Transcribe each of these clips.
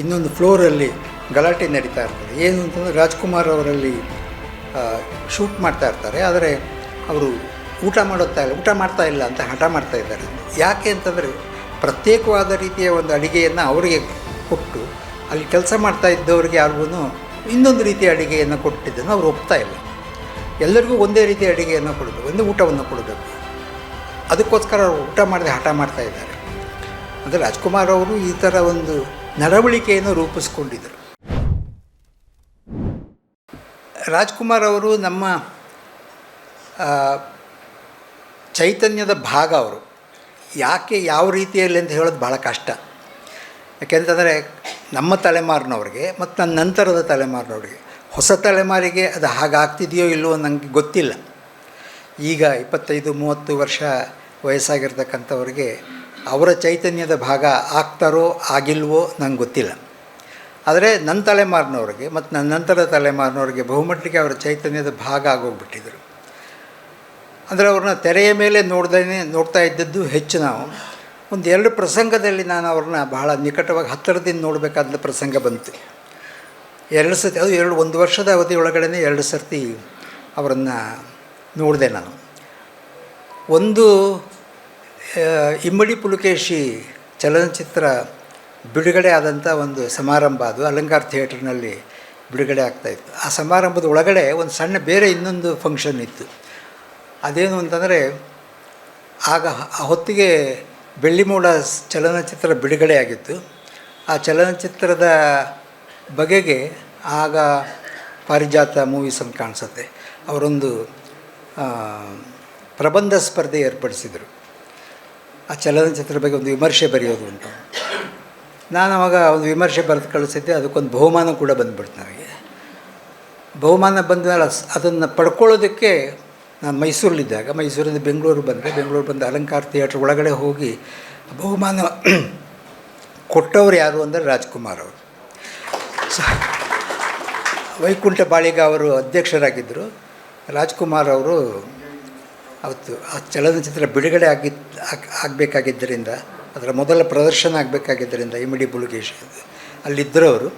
ಇನ್ನೊಂದು ಫ್ಲೋರಲ್ಲಿ ಗಲಾಟೆ ನಡೀತಾ ಇರ್ತದೆ. ಏನು ಅಂತಂದರೆ ರಾಜ್ಕುಮಾರ್ ಅವರಲ್ಲಿ ಶೂಟ್ ಮಾಡ್ತಾ ಇರ್ತಾರೆ. ಆದರೆ ಅವರು ಊಟ ಮಾಡುತ್ತಾ ಇಲ್ಲ, ಊಟ ಮಾಡ್ತಾ ಇಲ್ಲ ಅಂತ ಹಠ ಮಾಡ್ತಾ ಇದ್ದಾರೆ. ಯಾಕೆ ಅಂತಂದರೆ ಪ್ರತ್ಯೇಕವಾದ ರೀತಿಯ ಒಂದು ಅಡುಗೆಯನ್ನು ಅವರಿಗೆ ಕೊಟ್ಟು, ಅಲ್ಲಿ ಕೆಲಸ ಮಾಡ್ತಾ ಇದ್ದವರಿಗೆ ಯಾರಿಗೂ ಇನ್ನೊಂದು ರೀತಿಯ ಅಡುಗೆಯನ್ನು ಕೊಟ್ಟಿದ್ದನ್ನು ಅವರು ಒಪ್ತಾ ಇಲ್ಲ. ಎಲ್ಲರಿಗೂ ಒಂದೇ ರೀತಿಯ ಅಡುಗೆಯನ್ನು ಕೊಡಬೇಕು, ಒಂದೇ ಊಟವನ್ನು ಕೊಡಬೇಕು. ಅದಕ್ಕೋಸ್ಕರ ಅವರು ಊಟ ಮಾಡದೆ ಹಠ ಮಾಡ್ತಾ ಇದ್ದಾರೆ. ಅಂದರೆ ರಾಜ್ಕುಮಾರ್ ಅವರು ಈ ಥರ ಒಂದು ನಡವಳಿಕೆಯನ್ನು ರೂಪಿಸ್ಕೊಂಡಿದ್ದರು. ರಾಜ್ಕುಮಾರ್ ಅವರು ನಮ್ಮ ಚೈತನ್ಯದ ಭಾಗ ಅವರು. ಯಾಕೆ ಯಾವ ರೀತಿಯಲ್ಲಿ ಅಂತ ಹೇಳೋದು ಭಾಳ ಕಷ್ಟ. ಯಾಕೆಂತಂದರೆ ನಮ್ಮ ತಲೆಮಾರಿನವ್ರಿಗೆ ಮತ್ತು ನನ್ನ ನಂತರದ ತಲೆಮಾರಿನವ್ರಿಗೆ ಹೊಸ ತಲೆಮಾರಿಗೆ ಅದು ಹಾಗಾಗ್ತಿದೆಯೋ ಇಲ್ಲವೋ ನನಗೆ ಗೊತ್ತಿಲ್ಲ. ಈಗ ಇಪ್ಪತ್ತೈದು, ಮೂವತ್ತು ವರ್ಷ ವಯಸ್ಸಾಗಿರ್ತಕ್ಕಂಥವ್ರಿಗೆ ಅವರ ಚೈತನ್ಯದ ಭಾಗ ಆಗ್ತಾರೋ ಆಗಿಲ್ವೋ ನಂಗೆ ಗೊತ್ತಿಲ್ಲ. ಆದರೆ ನನ್ನ ತಲೆಮಾರಿನವ್ರಿಗೆ ಮತ್ತು ನನ್ನ ನಂತರ ತಲೆಮಾರಿನವ್ರಿಗೆ ಬಹುಮಟ್ಟಿಗೆ ಅವರ ಚೈತನ್ಯದ ಭಾಗ ಆಗೋಗ್ಬಿಟ್ಟಿದ್ರು. ಅಂದರೆ ಅವ್ರನ್ನ ತೆರೆಯ ಮೇಲೆ ನೋಡ್ದೇ ನೋಡ್ತಾ ಇದ್ದದ್ದು ಹೆಚ್ಚು ನಾವು. ಒಂದು ಎರಡು ಪ್ರಸಂಗದಲ್ಲಿ ನಾನು ಅವ್ರನ್ನ ಬಹಳ ನಿಕಟವಾಗಿ ಹತ್ತಿರದಿಂದ ನೋಡಬೇಕಾದ ಪ್ರಸಂಗ ಬಂತು. ಎರಡು ಸರ್ತಿ, ಅದು ಎರಡು, ಒಂದು ವರ್ಷದ ಅವಧಿ ಎರಡು ಸರ್ತಿ ಅವರನ್ನು ನೋಡಿದೆ ನಾನು. ಒಂದು ಇಮ್ಮಡಿ ಪುಲಕೇಶಿ ಚಲನಚಿತ್ರ ಬಿಡುಗಡೆ ಆದಂಥ ಒಂದು ಸಮಾರಂಭ ಅದು, ಅಲಂಕಾರ ಥಿಯೇಟ್ರ್ನಲ್ಲಿ ಬಿಡುಗಡೆ ಆಗ್ತಾಯಿತ್ತು ಆ ಸಮಾರಂಭದ ಒಳಗಡೆ ಒಂದು ಸಣ್ಣ ಬೇರೆ ಇನ್ನೊಂದು ಫಂಕ್ಷನ್ ಇತ್ತು. ಅದೇನು ಅಂತಂದರೆ, ಆಗ ಆ ಹೊತ್ತಿಗೆ ಬೆಳ್ಳಿಮೂಡ ಚಲನಚಿತ್ರ ಬಿಡುಗಡೆ ಆಗಿತ್ತು. ಆ ಚಲನಚಿತ್ರದ ಬಗೆಗೆ ಆಗ ಪಾರಿಜಾತ ಮೂವೀಸ್ ಅಂತ ಕಾಣಿಸುತ್ತೆ. ಅವರೊಂದು ಪ್ರಬಂಧ ಸ್ಪರ್ಧೆ ಏರ್ಪಡಿಸಿದರು. ಆ ಚಲನಚಿತ್ರ ಬಗ್ಗೆ ಒಂದು ವಿಮರ್ಶೆ ಬರೆಯೋದು ಅಂತ ನಾನು ಅವಾಗ ಒಂದು ವಿಮರ್ಶೆ ಬರೆದು ಕಳಿಸಿದ್ದೆ, ಅದಕ್ಕೊಂದು ಬಹುಮಾನ ಕೂಡ ಬಂದ್ಬಿಡ್ತು ನನಗೆ. ಬಹುಮಾನ ಬಂದ ಮೇಲೆ ಅದನ್ನು ಪಡ್ಕೊಳ್ಳೋದಕ್ಕೆ ನಾನು ಮೈಸೂರಲ್ಲಿದ್ದಾಗ, ಮೈಸೂರಿಂದ ಬೆಂಗಳೂರು ಬಂದರೆ, ಬೆಂಗಳೂರು ಬಂದು ಅಲಂಕಾರ ಥಿಯೇಟ್ರ್ ಒಳಗಡೆ ಹೋಗಿ ಬಹುಮಾನ ಕೊಟ್ಟವ್ರು ಯಾರು ಅಂದರೆ ರಾಜ್ಕುಮಾರ್ ಅವರು. ಸ, ವೈಕುಂಠ ಬಾಳಿಗ ಅವರು ಅಧ್ಯಕ್ಷರಾಗಿದ್ದರು. ರಾಜ್ಕುಮಾರ್ ಅವರು ಅವತ್ತು ಆ ಚಲನಚಿತ್ರ ಬಿಡುಗಡೆ ಆಗಿದ್ದು ಆಗಬೇಕಾಗಿದ್ದರಿಂದ, ಅದರ ಮೊದಲ ಪ್ರದರ್ಶನ ಆಗಬೇಕಾಗಿದ್ದರಿಂದ ಇಮಿಡಿ ಬುಳುಗೇಶ್ ಅಲ್ಲಿದ್ದರವರು,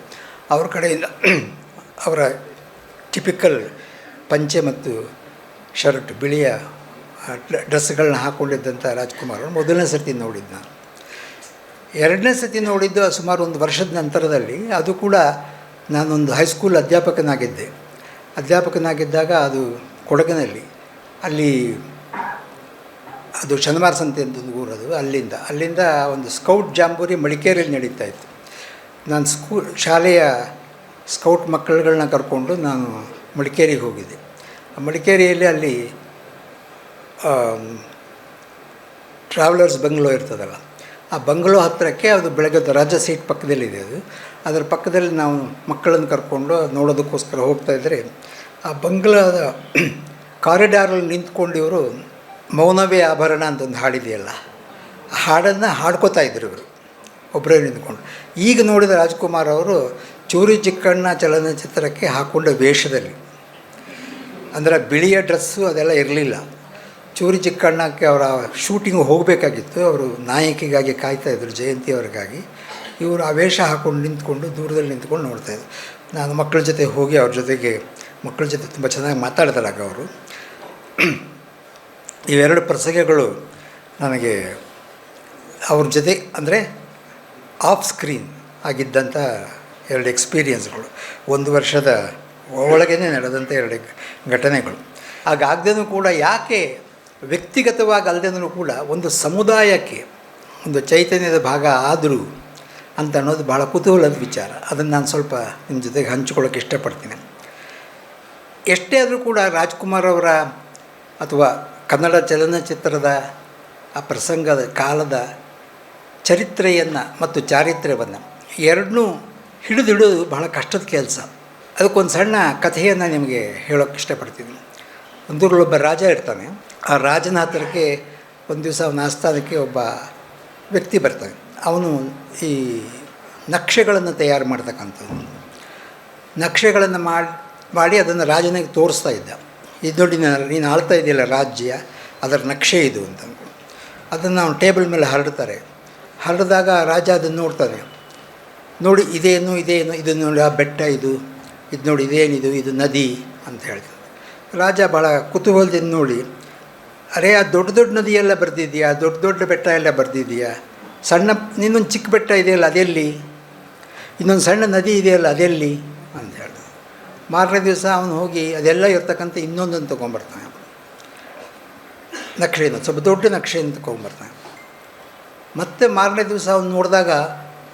ಅವರು ಕಡೆಯಿಂದ ಅವರ ಟಿಪಿಕಲ್ ಪಂಚೆ ಮತ್ತು ಶರ್ಟ್, ಬಿಳಿಯ ಡ್ರೆಸ್ಗಳನ್ನ ಹಾಕ್ಕೊಂಡಿದ್ದಂಥ ರಾಜ್ಕುಮಾರ್ ಮೊದಲನೇ ಸರ್ತಿ ನೋಡಿದ್ದು ನಾನು. ಎರಡನೇ ಸರ್ತಿ ನೋಡಿದ್ದು ಸುಮಾರು ಒಂದು ವರ್ಷದ ನಂತರದಲ್ಲಿ, ಅದು ಕೂಡ ನಾನೊಂದು ಹೈಸ್ಕೂಲ್ ಅಧ್ಯಾಪಕನಾಗಿದ್ದೆ. ಅಧ್ಯಾಪಕನಾಗಿದ್ದಾಗ ಅದು ಕೊಡಗಿನಲ್ಲಿ, ಅಲ್ಲಿ ಅದು ಶನಿವಾರ ಸಂತೆ ಅಂತ ಒಂದು ಊರದು, ಅಲ್ಲಿಂದ. ಅಲ್ಲಿಂದ ಒಂದು ಸ್ಕೌಟ್ ಜಾಂಬೂರಿ ಮಡಿಕೇರಿಯಲ್ಲಿ ನಡೀತಾ ಇತ್ತು. ನಾನು ಸ್ಕೂ, ಶಾಲೆಯ ಸ್ಕೌಟ್ ಮಕ್ಕಳುಗಳನ್ನ ಕರ್ಕೊಂಡು ನಾನು ಮಡಿಕೇರಿಗೆ ಹೋಗಿದ್ದೆ. ಮಡಿಕೇರಿಯಲ್ಲಿ ಅಲ್ಲಿ ಟ್ರಾವೆಲರ್ಸ್ ಬಂಗ್ಲೋ ಇರ್ತದಲ್ಲ, ಆ ಬಂಗ್ಲೋ ಹತ್ತಿರಕ್ಕೆ ಅದು ಬೆಳಗ್ಗೆ ರಾಜ ಸೀಟ್ ಪಕ್ಕದಲ್ಲಿದೆ ಅದು. ಅದರ ಪಕ್ಕದಲ್ಲಿ ನಾವು ಮಕ್ಕಳನ್ನು ಕರ್ಕೊಂಡು ನೋಡೋದಕ್ಕೋಸ್ಕರ ಹೋಗ್ತಾ ಇದ್ದರೆ, ಆ ಬಂಗ್ಲಾದ ಕಾರಿಡಾರಲ್ಲಿ ನಿಂತ್ಕೊಂಡು ಇವರು ಮೌನವೇ ಆಭರಣ ಅಂತ ಒಂದು ಹಾಡಿದೆಯಲ್ಲ. ಆ ಹಾಡನ್ನು ಹಾಡ್ಕೋತಾ ಇದ್ರು ಇವರು. ಒಬ್ಬರೇ ನಿಂತ್ಕೊಂಡು. ಈಗ ನೋಡಿದ ರಾಜ್ಕುಮಾರ್ ಅವರು ಚೂರಿ ಚಿಕ್ಕಣ್ಣ ಚಲನಚಿತ್ರಕ್ಕೆ ಹಾಕೊಂಡ ವೇಷದಲ್ಲಿ. ಅಂದರೆ ಬಿಳಿಯ ಡ್ರೆಸ್ಸು ಅದೆಲ್ಲ ಇರಲಿಲ್ಲ. ಚೂರಿ ಚಿಕ್ಕಣ್ಣಕ್ಕೆ ಅವರ ಶೂಟಿಂಗ್ ಹೋಗಬೇಕಾಗಿತ್ತು. ಅವರು ನಾಯಕಿಗಾಗಿ ಕಾಯ್ತಾ ಇದ್ದರು ಜಯಂತಿ ಅವ್ರಿಗಾಗಿ. ಇವರು ಆ ವೇಷ ಹಾಕ್ಕೊಂಡು ನಿಂತ್ಕೊಂಡು ದೂರದಲ್ಲಿ ನಿಂತ್ಕೊಂಡು ನೋಡ್ತಾಯಿದ್ರು ನಾನು ಮಕ್ಕಳ ಜೊತೆ ಹೋಗಿ ಅವ್ರ ಜೊತೆಗೆ ಮಕ್ಕಳ ಜೊತೆ ತುಂಬ ಚೆನ್ನಾಗಿ ಮಾತಾಡ್ತಾರೆ ಆಗ ಅವರು. ಇವೆರಡು ಪ್ರಸಂಗಗಳು ನನಗೆ ಅವ್ರ ಜೊತೆ, ಅಂದರೆ ಆಫ್ ಸ್ಕ್ರೀನ್ ಆಗಿದ್ದಂಥ ಎರಡು ಎಕ್ಸ್ಪೀರಿಯನ್ಸ್ಗಳು ಒಂದು ವರ್ಷದ ಒಳಗೇ ನಡೆದಂಥ ಎರಡು ಘಟನೆಗಳು. ಹಾಗಾಗ್ದೇನೂ ಕೂಡ ಯಾಕೆ ವ್ಯಕ್ತಿಗತವಾಗಿ ಅಲ್ಲದೇನೂ ಕೂಡ ಒಂದು ಸಮುದಾಯಕ್ಕೆ ಒಂದು ಚೈತನ್ಯದ ಭಾಗ ಆದರೂ ಅಂತ ಅನ್ನೋದು ಭಾಳ ಕುತೂಹಲದ ವಿಚಾರ. ಅದನ್ನು ನಾನು ಸ್ವಲ್ಪ ನಿಮ್ಮ ಜೊತೆಗೆ ಹಂಚ್ಕೊಳ್ಳೋಕೆ ಇಷ್ಟಪಡ್ತೀನಿ. ಎಷ್ಟೇ ಆದರೂ ಕೂಡ ರಾಜ್ಕುಮಾರ್ ಅವರ ಅಥವಾ ಕನ್ನಡ ಚಲನಚಿತ್ರದ ಆ ಪ್ರಸಂಗದ ಕಾಲದ ಚರಿತ್ರೆಯನ್ನು ಮತ್ತು ಚಾರಿತ್ರ್ಯವನ್ನು ಎರಡನ್ನೂ ಹಿಡಿದಿಡೋದು ಬಹಳ ಕಷ್ಟದ ಕೆಲಸ. ಅದಕ್ಕೊಂದು ಸಣ್ಣ ಕಥೆಯನ್ನು ನಿಮಗೆ ಹೇಳೋಕ್ಕೆ ಇಷ್ಟಪಡ್ತೀನಿ. ಒಂದೂರಲ್ಲೊಬ್ಬ ರಾಜ ಇರ್ತಾನೆ. ಆ ರಾಜನ ಹತ್ರಕ್ಕೆ ಒಂದು ದಿವಸ ಅವನ ಆಸ್ಥಾನಕ್ಕೆ ಒಬ್ಬ ವ್ಯಕ್ತಿ ಬರ್ತಾನೆ. ಅವನು ಈ ನಕ್ಷೆಗಳನ್ನು ತಯಾರು ಮಾಡ್ತಕ್ಕಂಥದ್ದು ನಕ್ಷೆಗಳನ್ನು ಮಾಡಿ ಮಾಡಿ ಅದನ್ನು ರಾಜನಿಗೆ ತೋರಿಸ್ತಾ ಇದ್ದ. ಇದು ನೋಡಿ ನಾನು- ನೀನು ಆಳ್ತಾ ಇದೆಯಲ್ಲ ರಾಜ್ಯ, ಅದರ ನಕ್ಷೆ ಇದು ಅಂತ ಅದನ್ನು ಅವನು ಟೇಬಲ್ ಮೇಲೆ ಹರಡ್ತಾರೆ. ಹರಡಿದಾಗ ರಾಜ ಅದನ್ನು ನೋಡ್ತಾನೆ. ನೋಡಿ, ಇದೇನು ಇದೇನು, ಇದು ನೋಡಿ, ಆ ಬೆಟ್ಟ ಇದು ಇದು ನೋಡಿ, ಇದೇನಿದು, ಇದು ನದಿ ಅಂತ ಹೇಳ್ತಾರೆ ರಾಜ ಭಾಳ ಕುತೂಹಲದಿಂದ ನೋಡಿ, ಅರೆ, ಆ ದೊಡ್ಡ ದೊಡ್ಡ ನದಿಯೆಲ್ಲ ಬರೆದಿದೆಯಾ ದೊಡ್ಡ ದೊಡ್ಡ ಬೆಟ್ಟ ಎಲ್ಲ ಬರೆದಿದೆಯಾ ಸಣ್ಣ ಇನ್ನೊಂದು ಚಿಕ್ಕ ಬೆಟ್ಟ ಇದೆಯಲ್ಲ ಅದೆಲ್ಲಿ? ಇನ್ನೊಂದು ಸಣ್ಣ ನದಿ ಇದೆಯಲ್ಲ ಅದೆಲ್ಲಿ? ಮಾರನೇ ದಿವಸ ಅವನು ಹೋಗಿ ಅದೆಲ್ಲ ಇರ್ತಕ್ಕಂಥ ಇನ್ನೊಂದನ್ನು ತೊಗೊಂಬರ್ತಾನೆ ನಕ್ಷೆಯನ್ನು, ಸ್ವಲ್ಪ ದೊಡ್ಡ ನಕ್ಷೆಯನ್ನು ತೊಗೊಂಬರ್ತಾನೆ ಮತ್ತೆ ಮಾರನೇ ದಿವಸ ಅವನು ನೋಡಿದಾಗ,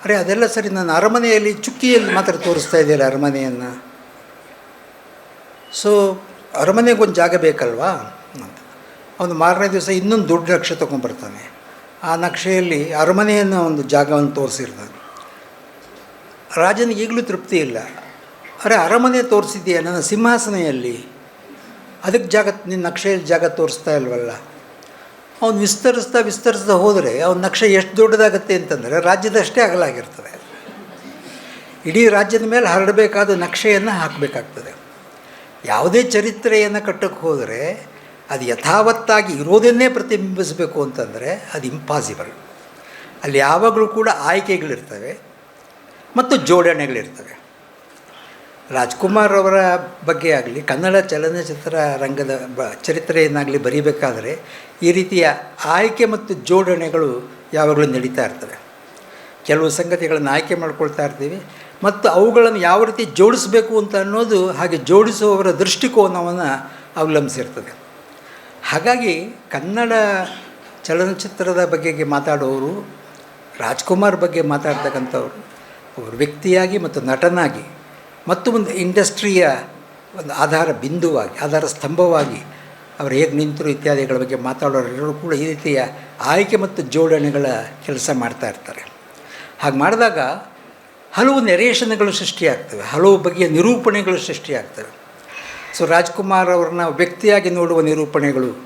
ಅರೆ, ಅದೆಲ್ಲ ಸರಿ ನನ್ನ ಅರಮನೆಯಲ್ಲಿ ಚುಕ್ಕಿಯಲ್ಲಿ ಮಾತ್ರ ತೋರಿಸ್ತಾ ಇದೆಯಲ್ಲ ಅರಮನೆಯನ್ನು. ಸೊ ಅರಮನೆಗೊಂದು ಜಾಗ ಬೇಕಲ್ವಾ? ಅಂತ. ಅವನು ಮಾರನೇ ದಿವಸ ಇನ್ನೊಂದು ದೊಡ್ಡ ನಕ್ಷೆ ತೊಗೊಂಬರ್ತಾನೆ ಆ ನಕ್ಷೆಯಲ್ಲಿ ಅರಮನೆಯನ್ನು ಒಂದು ಜಾಗವನ್ನು ತೋರಿಸಿರ್ತಾನೆ. ರಾಜನಿಗೆ ಈಗಲೂ ತೃಪ್ತಿ ಇಲ್ಲ. ಅರೆ ಅರಮನೆ ತೋರಿಸಿದೆಯಾ ನನ್ನ ಸಿಂಹಾಸನೆಯಲ್ಲಿ? ಅದಕ್ಕೆ ಜಾಗ, ನಿನ್ನ ನಕ್ಷೆಯಲ್ಲಿ ಜಾಗ ತೋರಿಸ್ತಾ ಇಲ್ವಲ್ಲ? ಅವನು ವಿಸ್ತರಿಸ್ತಾ ವಿಸ್ತರಿಸ್ತಾ ಹೋದರೆ ಅವನ ನಕ್ಷೆ ಎಷ್ಟು ದೊಡ್ಡದಾಗುತ್ತೆ ಅಂತಂದರೆ ರಾಜ್ಯದಷ್ಟೇ ಅಗಲಾಗಿರ್ತದೆ. ಇಡೀ ರಾಜ್ಯದ ಮೇಲೆ ಹರಡಬೇಕಾದ ನಕ್ಷೆಯನ್ನು ಹಾಕಬೇಕಾಗ್ತದೆ. ಯಾವುದೇ ಚರಿತ್ರೆಯನ್ನು ಕಟ್ಟಕ್ಕೆ ಹೋದರೆ ಅದು ಯಥಾವತ್ತಾಗಿ ಇರೋದನ್ನೇ ಪ್ರತಿಬಿಂಬಿಸಬೇಕು ಅಂತಂದರೆ ಅದು ಇಂಪಾಸಿಬಲ್ ಅಲ್ಲಿ ಯಾವಾಗಲೂ ಕೂಡ ಆಯ್ಕೆಗಳಿರ್ತವೆ ಮತ್ತು ಜೋಡಣೆಗಳಿರ್ತವೆ. ರಾಜ್ಕುಮಾರ್ ಅವರ ಬಗ್ಗೆ ಆಗಲಿ, ಕನ್ನಡ ಚಲನಚಿತ್ರ ರಂಗದ ಬ, ಚರಿತ್ರೆಯನ್ನಾಗಲಿ ಬರೀಬೇಕಾದರೆ ಈ ರೀತಿಯ ಆಯ್ಕೆ ಮತ್ತು ಜೋಡಣೆಗಳು ಯಾವಾಗಲೂ ನಡೀತಾ ಇರ್ತವೆ. ಕೆಲವು ಸಂಗತಿಗಳನ್ನು ಆಯ್ಕೆ ಮಾಡ್ಕೊಳ್ತಾ ಇರ್ತೀವಿ ಮತ್ತು ಅವುಗಳನ್ನು ಯಾವ ರೀತಿ ಜೋಡಿಸಬೇಕು ಅಂತ ಅನ್ನೋದು ಹಾಗೆ ಜೋಡಿಸುವವರ ದೃಷ್ಟಿಕೋನವನ್ನು ಅವಲಂಬಿಸಿರ್ತದೆ. ಹಾಗಾಗಿ ಕನ್ನಡ ಚಲನಚಿತ್ರದ ಬಗೆಗೆ ಮಾತಾಡೋರು, ರಾಜ್ಕುಮಾರ್ ಬಗ್ಗೆ ಮಾತಾಡ್ತಕ್ಕಂಥವ್ರು ಅವರು ವ್ಯಕ್ತಿಯಾಗಿ ಮತ್ತು ನಟನಾಗಿ ಮತ್ತು ಒಂದು ಇಂಡಸ್ಟ್ರಿಯ ಒಂದು ಆಧಾರ ಬಿಂದುವಾಗಿ, ಆಧಾರ ಸ್ತಂಭವಾಗಿ ಅವರು ಹೇಗೆ ನಿಂತರು ಇತ್ಯಾದಿಗಳ ಬಗ್ಗೆ ಮಾತಾಡೋರೆಲ್ಲರೂ ಕೂಡ ಈ ರೀತಿಯ ಆಯ್ಕೆ ಮತ್ತು ಜೋಡಣೆಗಳ ಕೆಲಸ ಮಾಡ್ತಾ ಇರ್ತಾರೆ. ಹಾಗೆ ಮಾಡಿದಾಗ ಹಲವು ನೆರೇಷನ್ಗಳು ಸೃಷ್ಟಿಯಾಗ್ತವೆ, ಹಲವು ಬಗೆಯ ನಿರೂಪಣೆಗಳು ಸೃಷ್ಟಿಯಾಗ್ತವೆ. ಸೊ ರಾಜ್ಕುಮಾರ್ ಅವ್ರನ್ನ ವ್ಯಕ್ತಿಯಾಗಿ ನೋಡುವ ನಿರೂಪಣೆಗಳು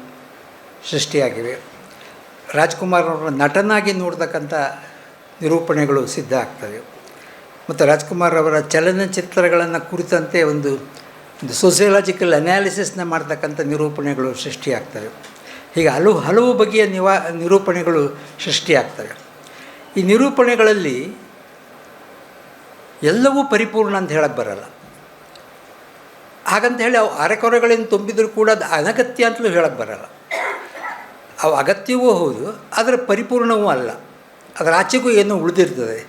ಸೃಷ್ಟಿಯಾಗಿವೆ. ರಾಜ್ಕುಮಾರ್ ಅವ್ರನ್ನ ನಟನಾಗಿ ನೋಡ್ತಕ್ಕಂಥ ನಿರೂಪಣೆಗಳು ಸಿದ್ಧ ಆಗ್ತವೆ. ಮತ್ತು ರಾಜ್ಕುಮಾರ್ ಅವರ ಚಲನಚಿತ್ರಗಳನ್ನು ಕುರಿತಂತೆ ಒಂದು ಒಂದು ಸೋಸಿಯಲಾಜಿಕಲ್ ಅನಾಲಿಸಿಸ್ನ ಮಾಡ್ತಕ್ಕಂಥ ನಿರೂಪಣೆಗಳು ಸೃಷ್ಟಿಯಾಗ್ತವೆ. ಹೀಗೆ ಹಲವು ಹಲವು ಬಗೆಯ ನಿವಾ, ನಿರೂಪಣೆಗಳು ಸೃಷ್ಟಿಯಾಗ್ತವೆ. ಈ ನಿರೂಪಣೆಗಳಲ್ಲಿ ಎಲ್ಲವೂ ಪರಿಪೂರ್ಣ ಅಂತ ಹೇಳಕ್ಕೆ ಬರಲ್ಲ. ಹಾಗಂತ ಹೇಳಿ ಅವು ಅರೆಕೊರೆಗಳಿಂದ ತುಂಬಿದರೂ ಕೂಡ ಅದು ಅನಗತ್ಯ ಅಂತಲೂ ಹೇಳಕ್ಕೆ ಬರಲ್ಲ. ಅವು ಅಗತ್ಯವೂ ಹೌದು, ಆದರೆ ಪರಿಪೂರ್ಣವೂ ಅಲ್ಲ. ಅದರ ಆಚೆಗೂ ಏನೋ ಉಳಿದಿರ್ತದೆ.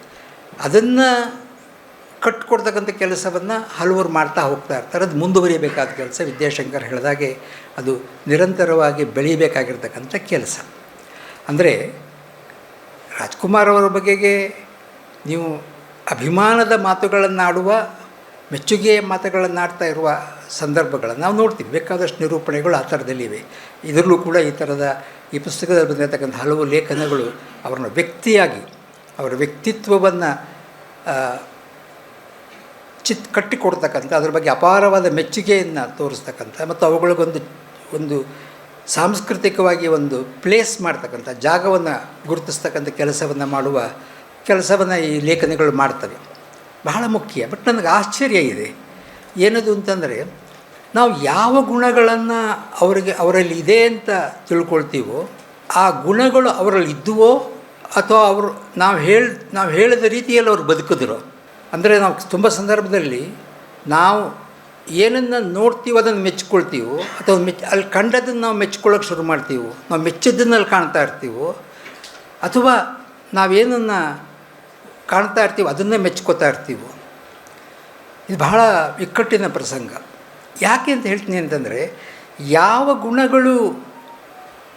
ಅದನ್ನು ಕಟ್ಕೊಡ್ತಕ್ಕಂಥ ಕೆಲಸವನ್ನು ಹಲವರು ಮಾಡ್ತಾ ಹೋಗ್ತಾ ಇರ್ತಾರೆ. ಅದು ಮುಂದುವರಿಯಬೇಕಾದ ಕೆಲಸ. ವಿದ್ಯಾಶಂಕರ್ ಹೇಳಿದಾಗೆ ಅದು ನಿರಂತರವಾಗಿ ಬೆಳೀಬೇಕಾಗಿರ್ತಕ್ಕಂಥ ಕೆಲಸ. ಅಂದರೆ ರಾಜ್ಕುಮಾರ್ ಅವರ ಬಗೆಗೆ ನೀವು ಅಭಿಮಾನದ ಮಾತುಗಳನ್ನಾಡುವ, ಮೆಚ್ಚುಗೆಯ ಮಾತುಗಳನ್ನಾಡ್ತಾ ಇರುವ ಸಂದರ್ಭಗಳನ್ನು ನಾವು ನೋಡ್ತೀವಿ. ಬೇಕಾದಷ್ಟು ನಿರೂಪಣೆಗಳು ಆ ಥರದಲ್ಲಿವೆ ಇದರಲ್ಲೂ ಕೂಡ ಈ ಥರದ ಈ ಪುಸ್ತಕದಲ್ಲಿ ಬಂದಿರತಕ್ಕಂಥ ಹಲವು ಲೇಖನಗಳು ಅವರನ್ನು ವ್ಯಕ್ತಿಯಾಗಿ, ಅವರ ವ್ಯಕ್ತಿತ್ವವನ್ನು ಚಿತ್ ಕಟ್ಟಿಕೊಡ್ತಕ್ಕಂಥ, ಅದ್ರ ಬಗ್ಗೆ ಅಪಾರವಾದ ಮೆಚ್ಚುಗೆಯನ್ನು ತೋರಿಸ್ತಕ್ಕಂಥ ಮತ್ತು ಅವುಗಳಿಗೊಂದು, ಒಂದು ಸಾಂಸ್ಕೃತಿಕವಾಗಿ ಒಂದು ಪ್ಲೇಸ್ ಮಾಡ್ತಕ್ಕಂಥ ಜಾಗವನ್ನು ಗುರುತಿಸ್ತಕ್ಕಂಥ ಕೆಲಸವನ್ನು ಮಾಡುವ ಕೆಲಸವನ್ನು ಈ ಲೇಖನಗಳು ಮಾಡ್ತವೆ. ಬಹಳ ಮುಖ್ಯ. ಬಟ್ ನನಗೆ ಆಶ್ಚರ್ಯ ಇದೆ. ಏನದು ಅಂತಂದರೆ, ನಾವು ಯಾವ ಗುಣಗಳನ್ನು ಅವರಿಗೆ, ಅವರಲ್ಲಿ ಇದೆ ಅಂತ ತಿಳ್ಕೊಳ್ತೀವೋ, ಆ ಗುಣಗಳು ಅವರಲ್ಲಿ ಇದ್ದುವೋ ಅಥವಾ ಅವರು ನಾವು ಹೇಳಿ, ನಾವು ಹೇಳಿದ ರೀತಿಯಲ್ಲಿ ಅವರು ಬದುಕಿದ್ರು ಅಂದರೆ ನಾವು ತುಂಬ ಸಂದರ್ಭದಲ್ಲಿ ನಾವು ಏನನ್ನು ನೋಡ್ತೀವೋ ಅದನ್ನು ಮೆಚ್ಕೊಳ್ತೀವೋ ಅಥವಾ ಮೆಚ್ಚ ಅಲ್ಲಿ ಕಂಡದನ್ನು ನಾವು ಮೆಚ್ಕೊಳ್ಳೋಕೆ ಶುರು ಮಾಡ್ತೀವೋ, ನಾವು ಮೆಚ್ಚಿದ್ದನ್ನಲ್ಲಿ ಕಾಣ್ತಾ ಇರ್ತೀವೋ, ಅಥವಾ ನಾವೇನನ್ನು ಕಾಣ್ತಾ ಇರ್ತೀವೋ ಅದನ್ನೇ ಮೆಚ್ಕೋತಾ ಇರ್ತೀವೋ. ಇದು ಬಹಳ ಇಕ್ಕಟ್ಟಿನ ಪ್ರಸಂಗ. ಯಾಕೆ ಅಂತ ಹೇಳ್ತೀನಿ ಅಂತಂದರೆ, ಯಾವ ಗುಣಗಳು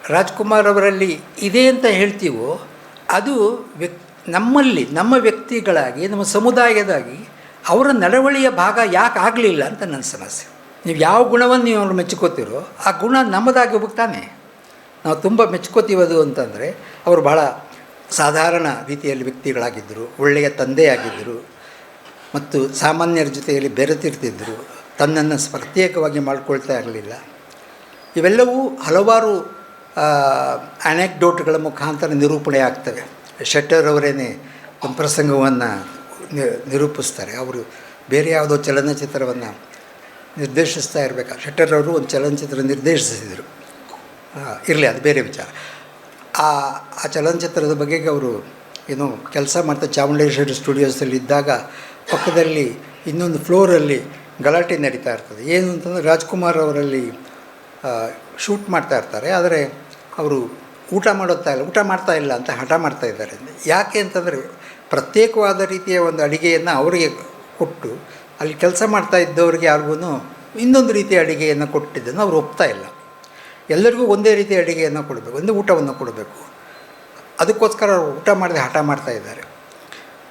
ರಾಜ್ಕುಮಾರ್ ಅವರಲ್ಲಿ ಇದೆ ಅಂತ ಹೇಳ್ತೀವೋ ಅದು ವ್ಯಕ್ ನಮ್ಮಲ್ಲಿ, ನಮ್ಮ ವ್ಯಕ್ತಿಗಳಾಗಿ, ನಮ್ಮ ಸಮುದಾಯದಾಗಿ ಅವರ ನಡವಳಿಯ ಭಾಗ ಯಾಕೆ ಆಗಲಿಲ್ಲ ಅಂತ ನನ್ನ ಸಮಸ್ಯೆ. ನೀವು ಯಾವ ಗುಣವನ್ನು ನೀವು ಅವ್ರು ಮೆಚ್ಕೋತೀರೋ, ಆ ಗುಣ ನಮ್ಮದಾಗಿ ಹೋಗ್ತಾನೆ. ನಾವು ತುಂಬ ಮೆಚ್ಕೋತೀವದು ಅಂತಂದರೆ, ಅವರು ಬಹಳ ಸಾಧಾರಣ ರೀತಿಯಲ್ಲಿ ವ್ಯಕ್ತಿಗಳಾಗಿದ್ದರು, ಒಳ್ಳೆಯ ತಂದೆಯಾಗಿದ್ದರು, ಮತ್ತು ಸಾಮಾನ್ಯರ ಜೊತೆಯಲ್ಲಿ ಬೆರೆತಿರ್ತಿದ್ದರು ತನ್ನನ್ನು ಪ್ರತ್ಯೇಕವಾಗಿ ಮಾಡಿಕೊಳ್ತಾ ಇರಲಿಲ್ಲ. ಇವೆಲ್ಲವೂ ಹಲವಾರು ಅನೆಕ್ಡೋಟ್ಗಳ ಮುಖಾಂತರ ನಿರೂಪಣೆ ಆಗ್ತವೆ. ಶೆಟ್ಟರ್ ಅವರೇನೆ ಒಂದು ಪ್ರಸಂಗವನ್ನು ನಿರೂಪಿಸ್ತಾರೆ. ಅವರು ಬೇರೆ ಯಾವುದೋ ಚಲನಚಿತ್ರವನ್ನು ನಿರ್ದೇಶಿಸ್ತಾ ಇರಬೇಕಾದ್ರೆ ಶೆಟ್ಟರ್ ಅವರು ಒಂದು ಚಲನಚಿತ್ರ ನಿರ್ದೇಶಿಸಿದರು. ಇರಲಿ, ಅದು ಬೇರೆ ವಿಚಾರ. ಆ ಆ ಚಲನಚಿತ್ರದ ಬಗೆಗೆ ಅವರು ಏನು ಕೆಲಸ ಮಾಡ್ತಾ ಚಾಮುಂಡೇಶ್ವರಿ ಸ್ಟುಡಿಯೋಸಲ್ಲಿ ಇದ್ದಾಗ ಪಕ್ಕದಲ್ಲಿ ಇನ್ನೊಂದು ಫ್ಲೋರಲ್ಲಿ ಗಲಾಟೆ ನಡೀತಾ ಇರ್ತದೆ. ಏನು ಅಂತಂದರೆ ರಾಜ್ಕುಮಾರ್ ಅವರಲ್ಲಿ ಶೂಟ್ ಮಾಡ್ತಾ ಇರ್ತಾರೆ. ಆದರೆ ಅವರು ಊಟ ಮಾಡುತ್ತಾ ಇಲ್ಲ, ಊಟ ಮಾಡ್ತಾ ಇಲ್ಲ ಅಂತ ಹಠ ಮಾಡ್ತಾ ಇದ್ದಾರೆ. ಯಾಕೆ ಅಂತಂದರೆ ಪ್ರತ್ಯೇಕವಾದ ರೀತಿಯ ಒಂದು ಅಡುಗೆಯನ್ನು ಅವರಿಗೆ ಕೊಟ್ಟು ಅಲ್ಲಿ ಕೆಲಸ ಮಾಡ್ತಾ ಇದ್ದವ್ರಿಗೆ ಯಾರಿಗೂ ಇನ್ನೊಂದು ರೀತಿಯ ಅಡುಗೆಯನ್ನು ಕೊಟ್ಟಿದ್ದನ್ನು ಅವರು ಒಪ್ತಾ ಇಲ್ಲ. ಎಲ್ಲರಿಗೂ ಒಂದೇ ರೀತಿಯ ಅಡುಗೆಯನ್ನು ಕೊಡಬೇಕು, ಒಂದೇ ಊಟವನ್ನು ಕೊಡಬೇಕು. ಅದಕ್ಕೋಸ್ಕರ ಅವರು ಊಟ ಮಾಡದೆ ಹಠ ಮಾಡ್ತಾ ಇದ್ದಾರೆ.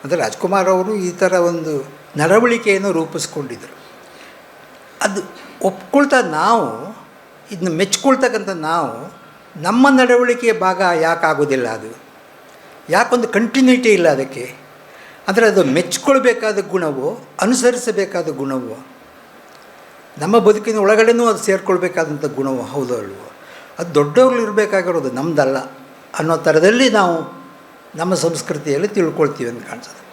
ಅಂದರೆ ರಾಜ್ಕುಮಾರ್ ಅವರು ಈ ಥರ ಒಂದು ನಡವಳಿಕೆಯನ್ನು ರೂಪಿಸ್ಕೊಂಡಿದ್ದರು ಅದು ಒಪ್ಕೊಳ್ತಾ ನಾವು, ಇದನ್ನ ಮೆಚ್ಕೊಳ್ತಕ್ಕಂಥ ನಾವು ನಮ್ಮ ನಡವಳಿಕೆಯ ಭಾಗ ಯಾಕಾಗೋದಿಲ್ಲ ಅದು? ಯಾಕೊಂದು ಕಂಟಿನ್ಯೂಟಿ ಇಲ್ಲ ಅದಕ್ಕೆ. ಅಂದರೆ ಅದು ಮೆಚ್ಕೊಳ್ಬೇಕಾದ ಗುಣವೋ, ಅನುಸರಿಸಬೇಕಾದ ಗುಣವೋ, ನಮ್ಮ ಬದುಕಿನ ಒಳಗಡೆನೂ ಅದು ಸೇರಿಕೊಳ್ಬೇಕಾದಂಥ ಗುಣವೋ ಹೌದು ಅಲ್ವೋ ಅದು ದೊಡ್ಡವ್ರಲ್ಲಿ ಇರಬೇಕಾಗಿರೋದು ನಮ್ಮದಲ್ಲ ಅನ್ನೋ ಥರದಲ್ಲಿ ನಾವು ನಮ್ಮ ಸಂಸ್ಕೃತಿಯಲ್ಲಿ ತಿಳ್ಕೊಳ್ತೀವಿ ಅಂತ ಕಾಣಿಸುತ್ತೆ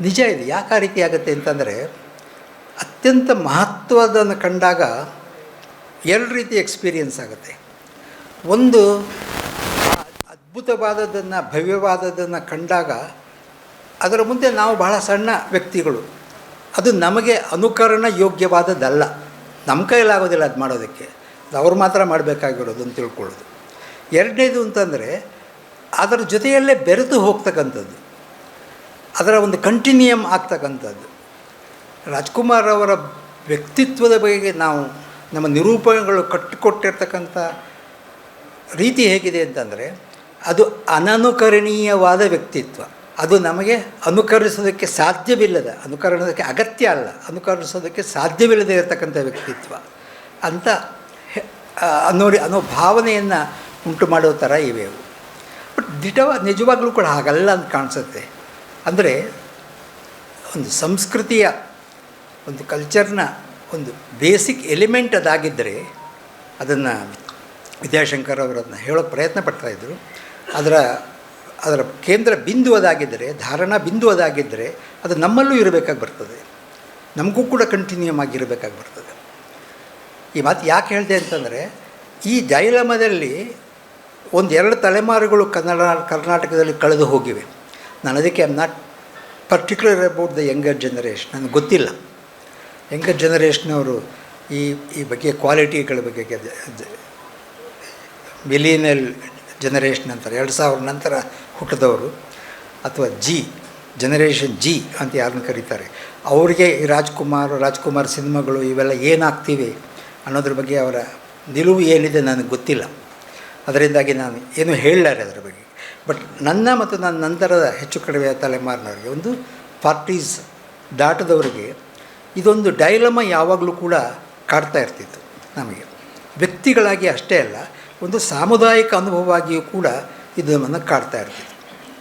ನಿಜ ಇದು ಯಾಕೆ ಆ ರೀತಿ ಆಗುತ್ತೆ ಅಂತಂದರೆ, ಅತ್ಯಂತ ಮಹತ್ವದನ್ನು ಕಂಡಾಗ ಎರಡು ರೀತಿ ಎಕ್ಸ್ಪೀರಿಯನ್ಸ್ ಆಗುತ್ತೆ. ಒಂದು ಅದ್ಭುತವಾದದ್ದನ್ನು ಭವ್ಯವಾದದ್ದನ್ನು ಕಂಡಾಗ ಅದರ ಮುಂದೆ ನಾವು ಬಹಳ ಸಣ್ಣ ವ್ಯಕ್ತಿಗಳು. ಅದು ನಮಗೆ ಅನುಕರಣ ಯೋಗ್ಯವಾದದ್ದಲ್ಲ. ನಮ್ಮ ಕೈಲಾಗೋದಿಲ್ಲ ಅದು ಮಾಡೋದಕ್ಕೆ. ಅದು ಅವ್ರು ಮಾತ್ರ ಮಾಡಬೇಕಾಗಿರೋದು ಅಂತ ತಿಳ್ಕೊಳ್ಳೋದು. ಎರಡನೇದು ಅಂತಂದರೆ, ಅದರ ಜೊತೆಯಲ್ಲೇ ಬೆರೆತು ಹೋಗ್ತಕ್ಕಂಥದ್ದು. ಅದರ ಒಂದು ಕಂಟಿನ್ಯೂಯಮ್ ಆಗ್ತಕ್ಕಂಥದ್ದು. ರಾಜ್ಕುಮಾರ್ ಅವರ ವ್ಯಕ್ತಿತ್ವದ ಬಗೆಗೆ ನಾವು ನಮ್ಮ ನಿರೂಪಣೆಗಳು ಕಟ್ಟಿಕೊಟ್ಟಿರ್ತಕ್ಕಂಥ ರೀತಿ ಹೇಗಿದೆ ಅಂತಂದರೆ, ಅದು ಅನನುಕರಣೀಯವಾದ ವ್ಯಕ್ತಿತ್ವ. ಅದು ನಮಗೆ ಅನುಕರಿಸೋದಕ್ಕೆ ಸಾಧ್ಯವಿಲ್ಲದ ಅನುಕರಣದಕ್ಕೆ ಅಗತ್ಯ ಅಲ್ಲ, ಅನುಕರಿಸೋದಕ್ಕೆ ಸಾಧ್ಯವಿಲ್ಲದೆ ಇರತಕ್ಕಂಥ ವ್ಯಕ್ತಿತ್ವ. ಅಂತ ಅನ್ನೋರಿ ಅನ್ನೋ ಭಾವನೆಯನ್ನು ಉಂಟು ಮಾಡೋ ಥರ ಇವೆ ಬಟ್ ದಿಟವ, ನಿಜವಾಗ್ಲೂ ಕೂಡ ಹಾಗಲ್ಲ ಅಂತ ಕಾಣಿಸುತ್ತೆ. ಅಂದರೆ, ಒಂದು ಸಂಸ್ಕೃತಿಯ, ಒಂದು ಕಲ್ಚರ್ನ ಒಂದು ಬೇಸಿಕ್ ಎಲಿಮೆಂಟ್ ಅದಾಗಿದ್ದರೆ ಅದನ್ನು ವಿದ್ಯಾಶಂಕರ್ ಅದನ್ನ ಹೇಳೋ ಪ್ರಯತ್ನ ಪಡ್ತಾಯಿದ್ರು ಅದರ ಅದರ ಕೇಂದ್ರ ಬಿಂದು ಅದಾಗಿದ್ದರೆ ಧಾರಣಾ ಬಿಂದು ಅದಾಗಿದ್ದರೆ ಅದು ನಮ್ಮಲ್ಲೂ ಇರಬೇಕಾಗಿ ಬರ್ತದೆ. ನಮಗೂ ಕೂಡ ಕಂಟಿನ್ಯೂಮ್ ಆಗಿರಬೇಕಾಗಿ ಬರ್ತದೆ. ಈ ಮಾತು ಯಾಕೆ ಹೇಳಿದೆ ಅಂತಂದರೆ, ಈ ಜೈಲಮದಲ್ಲಿ ಒಂದು ಎರಡು ತಲೆಮಾರುಗಳು ಕನ್ನಡ, ಕರ್ನಾಟಕದಲ್ಲಿ ಕಳೆದು ಹೋಗಿವೆ. ನಾನು ಅದಕ್ಕೆ I am not particular about the younger generation ನನಗೆ ಗೊತ್ತಿಲ್ಲ. ಯಂಗರ್ ಜನ್ರೇಷನವರು ಈ ಈ ಬಗ್ಗೆ ಕ್ವಾಲಿಟಿಗಳ ಬಗ್ಗೆ ಮಿಲಿಯನಲ್ ಜನರೇಷನ್ ಅಂತಾರೆ. ಎರಡು ಸಾವಿರ ನಂತರ ಹುಟ್ಟಿದವರು, ಅಥವಾ ಜಿ ಜನರೇಷನ್ ಜಿ ಅಂತ ಯಾರನ್ನು ಕರೀತಾರೆ. ಅವರಿಗೆ ರಾಜ್ಕುಮಾರ್ ರಾಜ್ಕುಮಾರ್ ಸಿನಿಮಾಗಳು ಇವೆಲ್ಲ ಏನಾಗ್ತಿವೆ ಅನ್ನೋದ್ರ ಬಗ್ಗೆ ಅವರ ನಿಲುವು ಏನಿದೆ ನನಗೆ ಗೊತ್ತಿಲ್ಲ. ಅದರಿಂದಾಗಿ ನಾನು ಏನು ಹೇಳಲಾರೆ ಅದರ ಬಗ್ಗೆ. ಬಟ್ ನನ್ನ ಮತ್ತು ನನ್ನ ನಂತರದ ಹೆಚ್ಚು ಕಡಿಮೆ ತಲೆಮಾರಿನವರಿಗೆ ಒಂದು ಪಾರ್ಟೀಸ್ ದಾಟದವರಿಗೆ ಇದೊಂದು ಡೈಲಮ ಯಾವಾಗಲೂ ಕೂಡ ಕಾಡ್ತಾ ಇರ್ತಿತ್ತು ನಮಗೆ. ವ್ಯಕ್ತಿಗಳಾಗಿ ಅಷ್ಟೇ ಅಲ್ಲ ಒಂದು ಸಾಮುದಾಯಿಕ ಅನುಭವವಾಗಿಯೂ ಕೂಡ ಇದು ನಮ್ಮನ್ನು ಕಾಡ್ತಾ ಇರ್ತದೆ.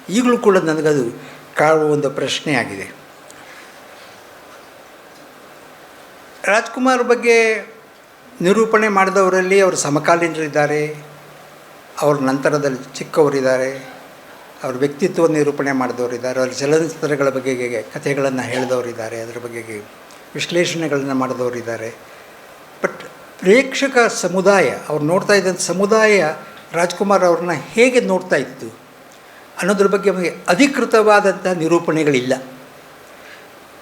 ಈಗಲೂ ಕೂಡ ನನಗದು ಕಾಡುವ ಒಂದು ಪ್ರಶ್ನೆ ಆಗಿದೆ. ರಾಜ್ಕುಮಾರ್ ಬಗ್ಗೆ ನಿರೂಪಣೆ ಮಾಡಿದವರಲ್ಲಿ ಅವರು ಸಮಕಾಲೀನರಿದ್ದಾರೆ, ಅವ್ರ ನಂತರದಲ್ಲಿ ಚಿಕ್ಕವರಿದ್ದಾರೆ, ಅವ್ರ ವ್ಯಕ್ತಿತ್ವ ನಿರೂಪಣೆ ಮಾಡಿದವರಿದ್ದಾರೆ, ಅವ್ರ ಚಲನಚಿತ್ರಗಳ ಬಗ್ಗೆ ಕಥೆಗಳನ್ನು ಹೇಳಿದವರಿದ್ದಾರೆ, ಅದರ ಬಗ್ಗೆ ವಿಶ್ಲೇಷಣೆಗಳನ್ನು ಮಾಡಿದವರಿದ್ದಾರೆ. ಪ್ರೇಕ್ಷಕ ಸಮುದಾಯ, ಅವ್ರು ನೋಡ್ತಾ ಇದ್ದಂಥ ಸಮುದಾಯ ರಾಜ್ಕುಮಾರ್ ಅವ್ರನ್ನ ಹೇಗೆ ನೋಡ್ತಾ ಇತ್ತು ಅನ್ನೋದ್ರ ಬಗ್ಗೆ ನಮಗೆ ಅಧಿಕೃತವಾದಂಥ ನಿರೂಪಣೆಗಳಿಲ್ಲ.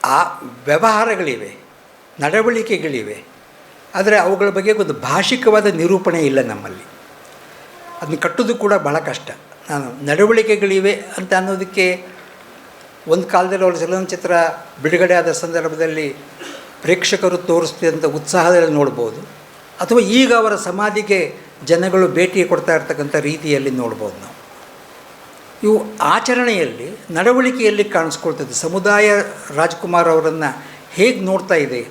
ಆ ವ್ಯವಹಾರಗಳಿವೆ, ನಡವಳಿಕೆಗಳಿವೆ, ಆದರೆ ಅವುಗಳ ಬಗ್ಗೆ ಒಂದು ಭಾಷಿಕವಾದ ನಿರೂಪಣೆ ಇಲ್ಲ ನಮ್ಮಲ್ಲಿ. ಅದನ್ನ ಕಟ್ಟೋದು ಕೂಡ ಭಾಳ ಕಷ್ಟ. ನಾನು ನಡವಳಿಕೆಗಳಿವೆ ಅಂತ ಅನ್ನೋದಕ್ಕೆ ಒಂದು ಕಾಲದಲ್ಲಿ ಅವರ ಚಲನಚಿತ್ರ ಬಿಡುಗಡೆ ಆದ ಸಂದರ್ಭದಲ್ಲಿ ಪ್ರೇಕ್ಷಕರು ತೋರಿಸ್ತಿದ್ದಂಥ ಉತ್ಸಾಹದಲ್ಲಿ ನೋಡ್ಬೋದು. ಅಥವಾ ಈಗ ಅವರ ಸಮಾಧಿಗೆ ಜನಗಳು ಭೇಟಿ ಕೊಡ್ತಾ ಇರ್ತಕ್ಕಂಥ ರೀತಿಯಲ್ಲಿ ನೋಡ್ಬೋದು ನಾವು. ಇವು ಆಚರಣೆಯಲ್ಲಿ, ನಡವಳಿಕೆಯಲ್ಲಿ ಕಾಣಿಸ್ಕೊಳ್ತದೆ. ಸಮುದಾಯ ರಾಜ್ಕುಮಾರ್ ಅವರನ್ನು ಹೇಗೆ ನೋಡ್ತಾ ಇದೆ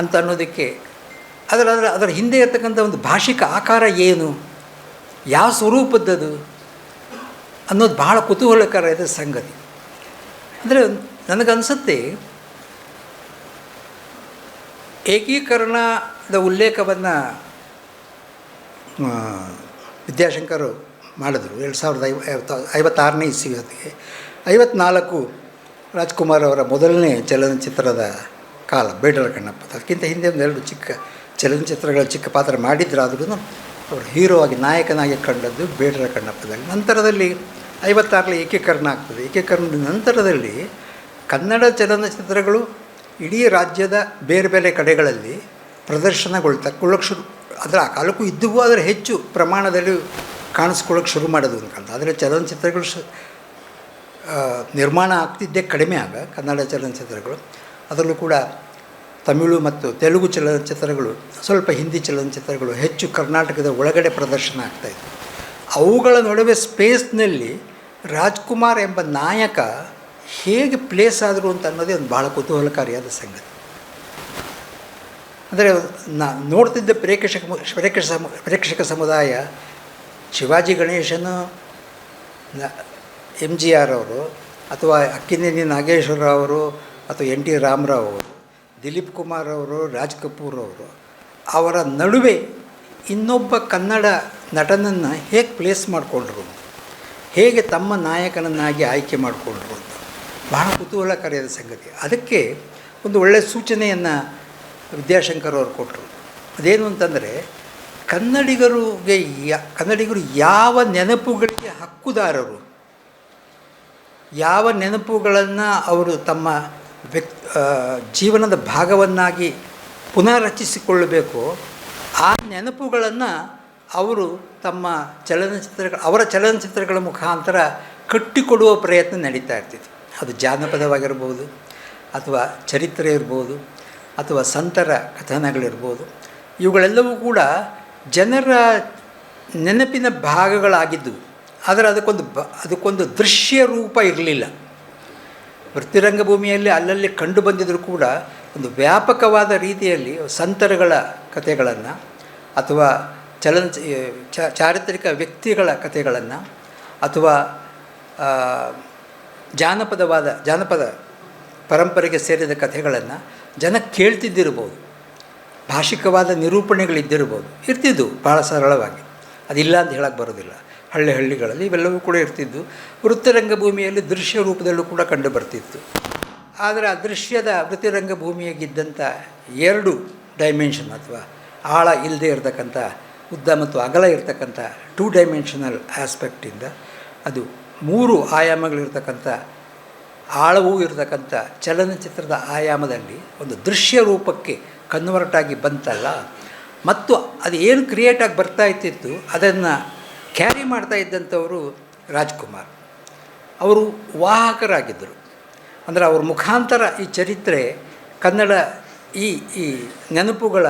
ಅಂತ ಅನ್ನೋದಕ್ಕೆ ಅದರ ಅದರ ಅದರ ಹಿಂದೆ ಇರ್ತಕ್ಕಂಥ ಒಂದು ಭಾಷಿಕ ಆಕಾರ ಏನು, ಯಾವ ಸ್ವರೂಪದ್ದದು ಅನ್ನೋದು ಬಹಳ ಇದೆ ಸಂಗತಿ. ಅಂದರೆ ನನಗನ್ಸುತ್ತೆ ಏಕೀಕರಣದ ಉಲ್ಲೇಖವನ್ನು ವಿದ್ಯಾಶಂಕರು ಮಾಡಿದ್ರು. ಎರಡು ಸಾವಿರದ ಐವ, ಐವತ್ತ, ಐವತ್ತಾರನೇ ಇಸ್ವಿ ಹೊತ್ತಿಗೆ ಐವತ್ನಾಲ್ಕು ರಾಜ್ಕುಮಾರ್ ಅವರ ಮೊದಲನೇ ಚಲನಚಿತ್ರದ ಕಾಲ, ಬೇಡರ ಕಣ್ಣಪ್ಪ. ಅದಕ್ಕಿಂತ ಹಿಂದೆ ಒಂದೆರಡು ಚಿಕ್ಕ ಚಲನಚಿತ್ರಗಳ ಚಿಕ್ಕ ಪಾತ್ರ ಮಾಡಿದ್ರಾದ್ರೂ ಅವರು ಹೀರೋ ಆಗಿ, ನಾಯಕನಾಗಿ ಕಂಡದ್ದು ಬೇಡರ ಕಣ್ಣಪ್ಪದಲ್ಲಿ. ನಂತರದಲ್ಲಿ ಐವತ್ತಾರರಲ್ಲಿ ಏಕೀಕರಣ ಆಗ್ತದೆ. ಏಕೀಕರಣದ ನಂತರದಲ್ಲಿ ಕನ್ನಡ ಚಲನಚಿತ್ರಗಳು ಇಡೀ ರಾಜ್ಯದ ಬೇರೆ ಬೇರೆ ಕಡೆಗಳಲ್ಲಿ ಪ್ರದರ್ಶನಗೊಳ್ತಕೊಳ್ಳೋಕೆ ಶುರು, ಅದರ ಆ ಕಾಲಕ್ಕೂ ಇದ್ದವು ಆದರೆ ಹೆಚ್ಚು ಪ್ರಮಾಣದಲ್ಲಿ ಕಾಣಿಸ್ಕೊಳ್ಳೋಕೆ ಶುರು ಮಾಡೋದು ಅನ್ಕಂತ ಆದರೆ ಚಲನಚಿತ್ರಗಳು ಶ ನಿರ್ಮಾಣ ಆಗ್ತಿದ್ದೇ ಕಡಿಮೆ ಆಗ ಕನ್ನಡ ಚಲನಚಿತ್ರಗಳು. ಅದರಲ್ಲೂ ಕೂಡ ತಮಿಳು ಮತ್ತು ತೆಲುಗು ಚಲನಚಿತ್ರಗಳು, ಸ್ವಲ್ಪ ಹಿಂದಿ ಚಲನಚಿತ್ರಗಳು, ಹೆಚ್ಚು ಕರ್ನಾಟಕದ ಒಳಗಡೆ ಪ್ರದರ್ಶನ ಆಗ್ತಾಯಿತ್ತು ಅವುಗಳ ನಡುವೆ ಸ್ಪೇಸ್ನಲ್ಲಿ ರಾಜ್ಕುಮಾರ್ ಎಂಬ ನಾಯಕ ಹೇಗೆ ಪ್ಲೇಸ್ ಆದರು ಅಂತ ಅನ್ನೋದೇ ಒಂದು ಭಾಳ ಕುತೂಹಲಕಾರಿಯಾದ ಸಂಗತಿ. ಅಂದರೆ ನಾ ನೋಡ್ತಿದ್ದ ಪ್ರೇಕ್ಷಕ ಪ್ರೇಕ್ಷಕ ಸಮ, ಪ್ರೇಕ್ಷಕ ಸಮುದಾಯ ಶಿವಾಜಿ ಗಣೇಶನು ಎಂ ಜಿ ಆರ್ ಅವರು ಅಥವಾ ಅಕ್ಕಿನೇನಿ ನಾಗೇಶ್ವರರಾವ್ ಅವರು ಅಥವಾ ಎನ್ ಟಿ ರಾಮರಾವ್ ಅವರು, ದಿಲೀಪ್ ಕುಮಾರ್ ಅವರು, ರಾಜ್ ಕಪೂರ್ ಅವರು, ಅವರ ನಡುವೆ ಇನ್ನೊಬ್ಬ ಕನ್ನಡ ನಟನನ್ನು ಹೇಗೆ ಪ್ಲೇಸ್ ಮಾಡಿಕೊಂಡ್ರು, ಹೇಗೆ ತಮ್ಮ ನಾಯಕನನ್ನಾಗಿ ಆಯ್ಕೆ ಮಾಡಿಕೊಂಡ್ರು ಅಂತ. ಬಹಳ ಕುತೂಹಲಕಾರಿಯಾದ ಸಂಗತಿ. ಅದಕ್ಕೆ ಒಂದು ಒಳ್ಳೆಯ ಸೂಚನೆಯನ್ನು ವಿದ್ಯಾಶಂಕರ್ ಅವರು ಕೊಟ್ಟರು ಅದೇನು ಅಂತಂದರೆ, ಕನ್ನಡಿಗರಿಗೆ ಕನ್ನಡಿಗರು ಯಾವ ನೆನಪುಗಳಿಗೆ ಹಕ್ಕುದಾರರು, ಯಾವ ನೆನಪುಗಳನ್ನು ಅವರು ತಮ್ಮ ವ್ಯಕ್ ಜೀವನದ ಭಾಗವನ್ನಾಗಿ ಪುನಃರಚಿಸಿಕೊಳ್ಳಬೇಕು ಆ ನೆನಪುಗಳನ್ನು ಅವರು ತಮ್ಮ ಚಲನಚಿತ್ರಗಳ, ಅವರ ಚಲನಚಿತ್ರಗಳ ಮುಖಾಂತರ ಕಟ್ಟಿಕೊಡುವ ಪ್ರಯತ್ನ ನಡೀತಾ ಇರ್ತಿತ್ತು. ಅದು ಜಾನಪದವಾಗಿರ್ಬೋದು, ಅಥವಾ ಚರಿತ್ರೆ ಇರ್ಬೋದು ಅಥವಾ ಸಂತರ ಕಥನಗಳಿರ್ಬೋದು. ಇವುಗಳೆಲ್ಲವೂ ಕೂಡ ಜನರ ನೆನಪಿನ ಭಾಗಗಳಾಗಿದ್ದವು ಆದರೆ ಅದಕ್ಕೊಂದು ಬ, ಅದಕ್ಕೊಂದು ದೃಶ್ಯ ರೂಪ ಇರಲಿಲ್ಲ. ವೃತ್ತಿರಂಗಭೂಮಿಯಲ್ಲಿ ಅಲ್ಲಲ್ಲಿ ಕಂಡು ಬಂದಿದ್ದರೂ ಕೂಡ ಒಂದು ವ್ಯಾಪಕವಾದ ರೀತಿಯಲ್ಲಿ ಸಂತರಗಳ ಕಥೆಗಳನ್ನು ಅಥವಾ ಚಲನ ಚಾರಿತ್ರಿಕ ವ್ಯಕ್ತಿಗಳ ಕಥೆಗಳನ್ನು ಅಥವಾ ಜಾನಪದವಾದ, ಜಾನಪದ ಪರಂಪರೆಗೆ ಸೇರಿದ ಕಥೆಗಳನ್ನು ಜನ ಕೇಳ್ತಿದ್ದಿರ್ಬೋದು. ಭಾಷಿಕವಾದ ನಿರೂಪಣೆಗಳಿದ್ದಿರ್ಬೋದು. ಇರ್ತಿದ್ದು ಭಾಳ ಸರಳವಾಗಿ. ಅದಿಲ್ಲ ಅಂತ ಹೇಳಕ್ಕೆ ಬರೋದಿಲ್ಲ. ಹಳ್ಳಿ ಹಳ್ಳಿಗಳಲ್ಲಿ ಇವೆಲ್ಲವೂ ಕೂಡ ಇರ್ತಿದ್ದು ವೃತ್ತಿರಂಗಭೂಮಿಯಲ್ಲಿ ದೃಶ್ಯ ರೂಪದಲ್ಲೂ ಕೂಡ ಕಂಡು ಬರ್ತಿತ್ತು. ಆದರೆ ಆ ದೃಶ್ಯದ ವೃತ್ತಿರಂಗಭೂಮಿಯಾಗಿದ್ದಂಥ ಎರಡು ಡೈಮೆನ್ಷನ್ ಅಥವಾ ಆಳ ಇಲ್ಲದೆ ಇರತಕ್ಕಂಥ ಉದ್ದ ಮತ್ತು ಅಗಲ ಇರತಕ್ಕಂಥ ಟೂ ಡೈಮೆನ್ಷನಲ್ ಆಸ್ಪೆಕ್ಟಿಂದ ಅದು ಮೂರು ಆಯಾಮಗಳಿರ್ತಕ್ಕಂಥ ಆಳವೂ ಇರತಕ್ಕಂಥ ಚಲನಚಿತ್ರದ ಆಯಾಮದಲ್ಲಿ ಒಂದು ದೃಶ್ಯ ರೂಪಕ್ಕೆ ಕನ್ವರ್ಟ್ ಆಗಿ ಬಂತಲ್ಲ, ಮತ್ತು ಅದು ಏನು ಕ್ರಿಯೇಟಾಗಿ ಬರ್ತಾ ಇತ್ತಿತ್ತು ಅದನ್ನು ಕ್ಯಾರಿ ಮಾಡ್ತಾ ಇದ್ದಂಥವರು ರಾಜ್ಕುಮಾರ್. ಅವರು ವಾಹಕರಾಗಿದ್ದರು. ಅಂದರೆ ಅವ್ರ ಮುಖಾಂತರ ಈ ಚರಿತ್ರೆ, ಕನ್ನಡ ಈ ಈ ನೆನಪುಗಳ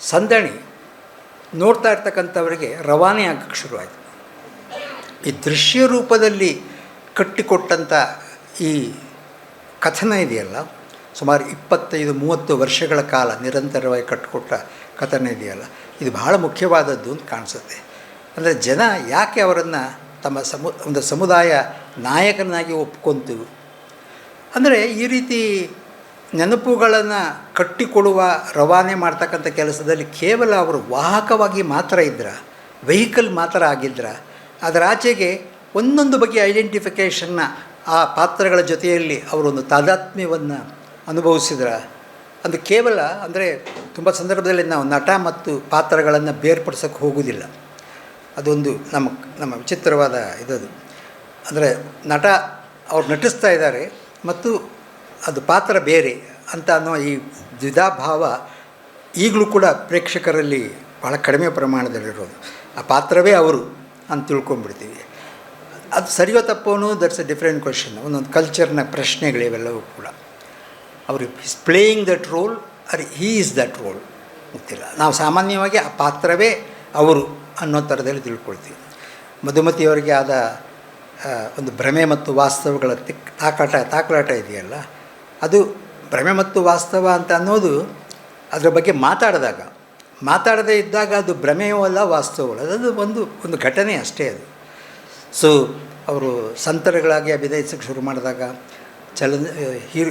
ಸಂದಣಿ ನೋಡ್ತಾ ಇರ್ತಕ್ಕಂಥವರಿಗೆ ರವಾನೆ ಆಗಕ್ಕೆ ಶುರುವಾಯಿತು. ಈ ದೃಶ್ಯ ರೂಪದಲ್ಲಿ ಕಟ್ಟಿಕೊಟ್ಟಂಥ ಈ ಕಥನ ಇದೆಯಲ್ಲ? ಸುಮಾರು ಇಪ್ಪತ್ತೈದು, ಮೂವತ್ತು ವರ್ಷಗಳ ಕಾಲ ನಿರಂತರವಾಗಿ ಕಟ್ಟಿಕೊಟ್ಟ ಕಥನ ಇದೆಯಲ್ಲ? ಇದು ಬಹಳ ಮುಖ್ಯವಾದದ್ದು ಅಂತ ಕಾಣಿಸುತ್ತೆ. ಅಂದರೆ ಜನ ಯಾಕೆ ಅವರನ್ನು ತಮ್ಮ ಸಮು, ಒಂದು ಸಮುದಾಯ ನಾಯಕನಾಗಿ ಒಪ್ಕೊಂತು? ಅಂದರೆ ಈ ರೀತಿ ನೆನಪುಗಳನ್ನು ಕಟ್ಟಿಕೊಡುವ, ರವಾನೆ ಮಾಡ್ತಕ್ಕಂಥ ಕೆಲಸದಲ್ಲಿ ಕೇವಲ ಅವರು ವಾಹಕವಾಗಿ ಮಾತ್ರ ಇದ್ರ, ವೆಹಿಕಲ್ ಮಾತ್ರ ಆಗಿದ್ರ, ಅದರ ಆಚೆಗೆ ಒಂದೊಂದು ಬಗೆಯ ಐಡೆಂಟಿಫಿಕೇಷನ್ನ ಆ ಪಾತ್ರಗಳ ಜೊತೆಯಲ್ಲಿ ಅವರೊಂದು ತಾದಾತ್ಮ್ಯವನ್ನು ಅನುಭವಿಸಿದ್ರ. ಅದು ಕೇವಲ ಅಂದರೆ ತುಂಬ ಸಂದರ್ಭದಲ್ಲಿ ನಾವು ನಟ ಮತ್ತು ಪಾತ್ರಗಳನ್ನು ಬೇರ್ಪಡಿಸೋಕ್ಕೆ ಹೋಗುವುದಿಲ್ಲ ಅದೊಂದು ನಮ್ಮ ನಮ್ಮ ವಿಚಿತ್ರವಾದ ಇದದು. ಅಂದರೆ ನಟ ಅವ್ರು ನಟಿಸ್ತಾ ಇದ್ದಾರೆ ಮತ್ತು ಅದು ಪಾತ್ರ ಬೇರೆ ಅಂತ ಅನ್ನೋ ಈ ದ್ವಿಧಾಭಾವ ಈಗಲೂ ಕೂಡ ಪ್ರೇಕ್ಷಕರಲ್ಲಿ ಭಾಳ ಕಡಿಮೆ ಪ್ರಮಾಣದಲ್ಲಿರೋದು. ಆ ಪಾತ್ರವೇ ಅವರು ಅಂತ ತಿಳ್ಕೊಂಬಿಡ್ತೀವಿ ಅದು ಸರಿಯೋ ತಪ್ಪೋನು ದಟ್ಸ್ ಎ ಡಿಫ್ರೆಂಟ್ ಕ್ವಶನ್ ಒಂದೊಂದು ಕಲ್ಚರ್ನ ಪ್ರಶ್ನೆಗಳಿವೆಲ್ಲವೂ ಕೂಡ. ಅವರು is playing that role or he is that role ಗೊತ್ತಿಲ್ಲ. ನಾವು ಸಾಮಾನ್ಯವಾಗಿ ಆ ಪಾತ್ರವೇ ಅವರು ಅನ್ನೋ ಥರದಲ್ಲಿ ತಿಳ್ಕೊಳ್ತೀವಿ. ಮಧುಮತಿಯವರಿಗೆ ಆದ ಒಂದು ಭ್ರಮೆ ಮತ್ತು ವಾಸ್ತವಗಳ ತಿಕ್, ತಾಕಾಟ, ತಾಕಲಾಟ ಇದೆಯಲ್ಲ? ಅದು ಭ್ರಮೆ ಮತ್ತು ವಾಸ್ತವ ಅಂತ ಅನ್ನೋದು ಅದರ ಬಗ್ಗೆ ಮಾತಾಡಿದಾಗ, ಮಾತಾಡದೇ ಇದ್ದಾಗ ಅದು ಭ್ರಮೆಯೂ ಅಲ್ಲ, ವಾಸ್ತವವೋ ಅಲ್ಲ. ಅದು ಒಂದು ಒಂದು ಘಟನೆ ಅಷ್ಟೇ ಅದು. ಸೊ ಅವರು ಸಂತರುಗಳಾಗಿ ಅಭಿನಯಿಸೋಕೆ ಶುರು ಮಾಡಿದಾಗ ಈ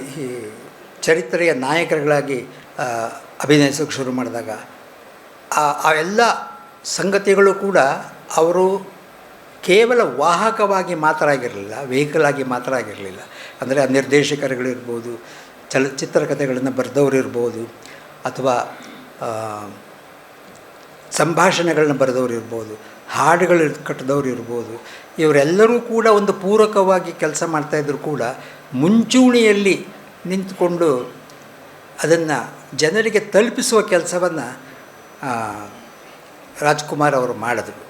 ಚರಿತ್ರೆಯ ನಾಯಕರುಗಳಾಗಿ ಆ, ಅಭಿನಯಿಸೋಕ್ಕೆ ಶುರು ಮಾಡಿದಾಗ ಆ ಎಲ್ಲ ಸಂಗತಿಗಳು ಕೂಡ ಅವರು ಕೇವಲ ವಾಹಕವಾಗಿ ಮಾತ್ರ ಆಗಿರಲಿಲ್ಲ ವೆಹಿಕಲ್ ಆಗಿ ಮಾತ್ರ ಆಗಿರಲಿಲ್ಲ. ಅಂದರೆ ಆ ನಿರ್ದೇಶಕರುಗಳಿರ್ಬೋದು ಚಲಚಿತ್ರಕಥೆಗಳನ್ನು ಬರೆದವರು ಇರ್ಬೋದು ಅಥವಾ ಸಂಭಾಷಣೆಗಳನ್ನ ಬರೆದವರು ಇರ್ಬೋದು. ಹಾಡುಗಳು ಕಟ್ಟಿದವ್ರು ಇರ್ಬೋದು. ಇವರೆಲ್ಲರೂ ಕೂಡ ಒಂದು ಪೂರಕವಾಗಿ ಕೆಲಸ ಮಾಡ್ತಾಯಿದ್ರು ಕೂಡ ಮುಂಚೂಣಿಯಲ್ಲಿ ನಿಂತುಕೊಂಡು ಅದನ್ನು ಜನರಿಗೆ ತಲುಪಿಸುವ ಕೆಲಸವನ್ನು ರಾಜ್ಕುಮಾರ್ ಅವರು ಮಾಡಿದ್ರು.